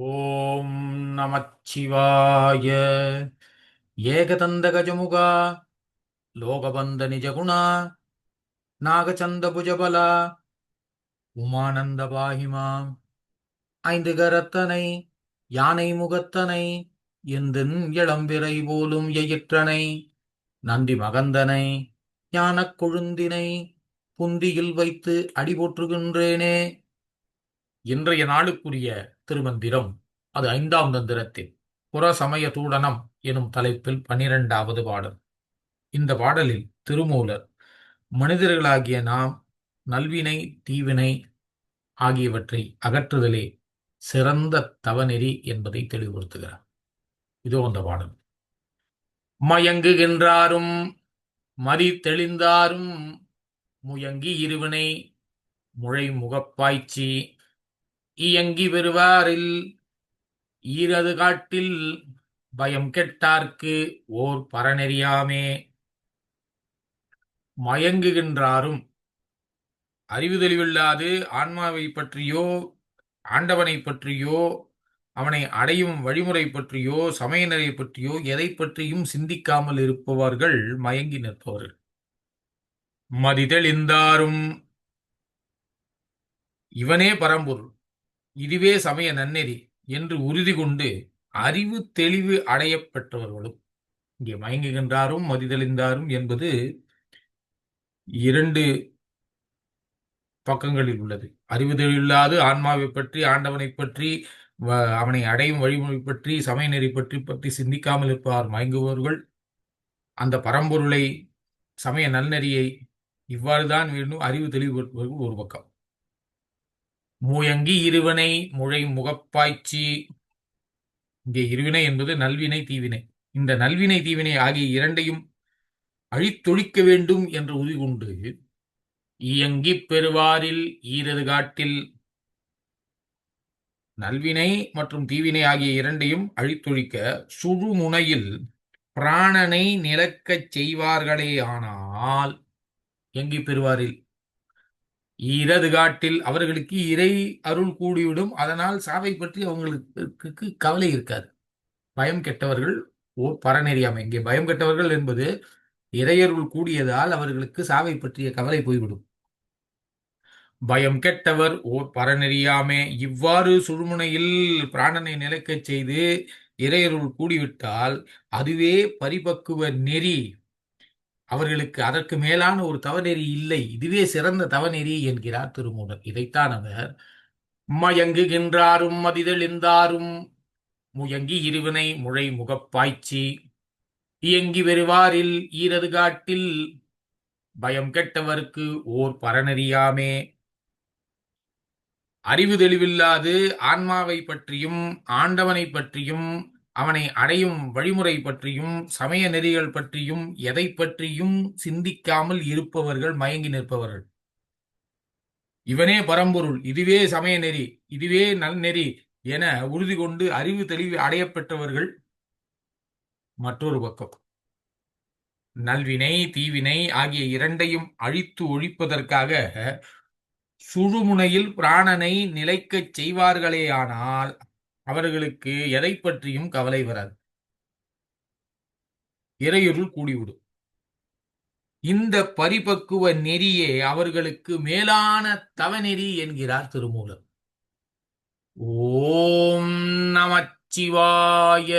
ஓம் நமச்சிவாய. ஏகதந்தகஜமுகா லோகபந்த நிஜகுணா நாகச்சந்த புஜபலா உமானந்த பாகிமாம் ஐந்து கரத்தனை யானை முகத்தனை எந்தின் இளம்பிறை போலும் எயிற்றனை நந்தி மகந்தனை ஞானக் கொழுந்தினை புந்தியில் வைத்து அடிபோற்றுகின்றேனே. இன்றைய நாளுக்குரிய திருமந்திரம் அது ஐந்தாம் தந்திரத்தில் புறசமய தூடனம் எனும் தலைப்பில் பனிரெண்டாவது பாடல். இந்த பாடலில் திருமூலர் மனிதர்களாகிய நாம் நல்வினை தீவினை ஆகியவற்றை அகற்றுதலே சிறந்த தவநெறி என்பதை தெளிவுபடுத்துகிறார். இதோ அந்த பாடல். மயங்குகின்றாரும் மதி தெளிந்தாரும் முயங்கி இருவினை முழை முகப்பாய்ச்சி இயங்கி பெறுவாரில் ஈரது காட்டில் பயம் கெட்டார்க்கு ஓர் பரநெறியாமே. மயங்குகின்றாரும். அறிவு தெளிவில்லாது ஆன்மாவை பற்றியோ ஆண்டவனை பற்றியோ அவனை அடையும் வழிமுறை பற்றியோ சமயநெறி பற்றியோ எதை பற்றியும் சிந்திக்காமல் இருப்பவர்கள் மயங்கி நிற்பவர்கள். மதிதெளிந்தாரும். இவனே பரம்பொருள். இதுவே சமய நன்னெறி என்று உறுதி கொண்டு அறிவு தெளிவு அடையப்பெற்றவர்களும் இங்கே மயங்குகின்றாரும் மதிதெளிந்தாரும் என்பது இரண்டு பக்கங்களில் உள்ளது. அறிவு தெளிவில்லாது ஆன்மாவை பற்றி ஆண்டவனை பற்றி அவனை அடையும் வழிமுறை பற்றி சமய நெறி பற்றி பற்றி சிந்திக்காமல் இருப்பார் மயங்குபவர்கள். அந்த பரம்பொருளை சமய நல்நெறியை இவ்வாறுதான் வேண்டும் அறிவு தெளிவு ஒரு பக்கம். மூயங்கி இருவினை முழை முகப்பாய்ச்சி. இங்கே இருவினை என்பது நல்வினை தீவினை. இந்த நல்வினை தீவினை ஆகிய இரண்டையும் அழித்தொழிக்க வேண்டும் என்ற உறுதி கொண்டு இயங்கி பெறுவாரில் ஈரது காட்டில் நல்வினை மற்றும் தீவினை ஆகிய இரண்டையும் அழித்தொழிக்க சுழுமுனையில் பிராணனை நிலக்கச் செய்வார்களே ஆனால் எங்கி பெறுவாரில்? இரது காட்டில் அவர்களுக்கு இறை அருள் கூடிவிடும். அதனால் சாவை பற்றி அவங்களுக்கு கவலை இருக்காது. பயம் கெட்டவர்கள் ஓர் பரநெறியாமை இங்கே பயம் கெட்டவர்கள் என்பது இறையருள் கூடியதால் அவர்களுக்கு சாவை பற்றிய கவலை போய்விடும். பயம் கெட்டவர் ஓர் பரநெறியாமே இவ்வாறு சுழுமுனையில் பிராணனை நிலைக்கச் செய்து இறையருள் கூடிவிட்டால் அதுவே பரிபக்குவ நெறி. அவர்களுக்கு அதற்கு மேலான ஒரு தவநெறி இல்லை. இதுவே சிறந்த தவநெறி என்கிறார் திருமூலர். இதைத்தான் அவர் மயங்குகின்றாரும் மதிதெளிந்தாரும் முயங்கி இருவினை முழை முகப்பாய்ச்சி இயங்கி வருவாரில் ஈரது காட்டில் பயம் கெட்டவர்க்கு ஓர் பரநறியாமே. அறிவு தெளிவில்லாது ஆன்மாவை பற்றியும் ஆண்டவனை பற்றியும் அவனை அடையும் வழிமுறை பற்றியும் சமய நெறிகள் பற்றியும் எதை பற்றியும் சிந்திக்காமல் இருப்பவர்கள் மயங்கி நிற்பவர்கள். இவனே பரம்பொருள். இதுவே சமய நெறி இதுவே நல்நெறி என உறுதி கொண்டு அறிவு தெளிவு அடையப்பெற்றவர்கள் மற்றொரு பக்கம். நல்வினை தீவினை ஆகிய இரண்டையும் அழித்து ஒழிப்பதற்காக சுழுமுனையில் பிராணனை நிலைக்கச் செய்வார்களேயானால் அவர்களுக்கு எதை பற்றியும் கவலை வராது. இறையுருள் கூடிவிடும். இந்த பரிபக்குவ நெறியே அவர்களுக்கு மேலான தவநெறி என்கிறார் திருமூலர். ஓம் நமச்சிவாய.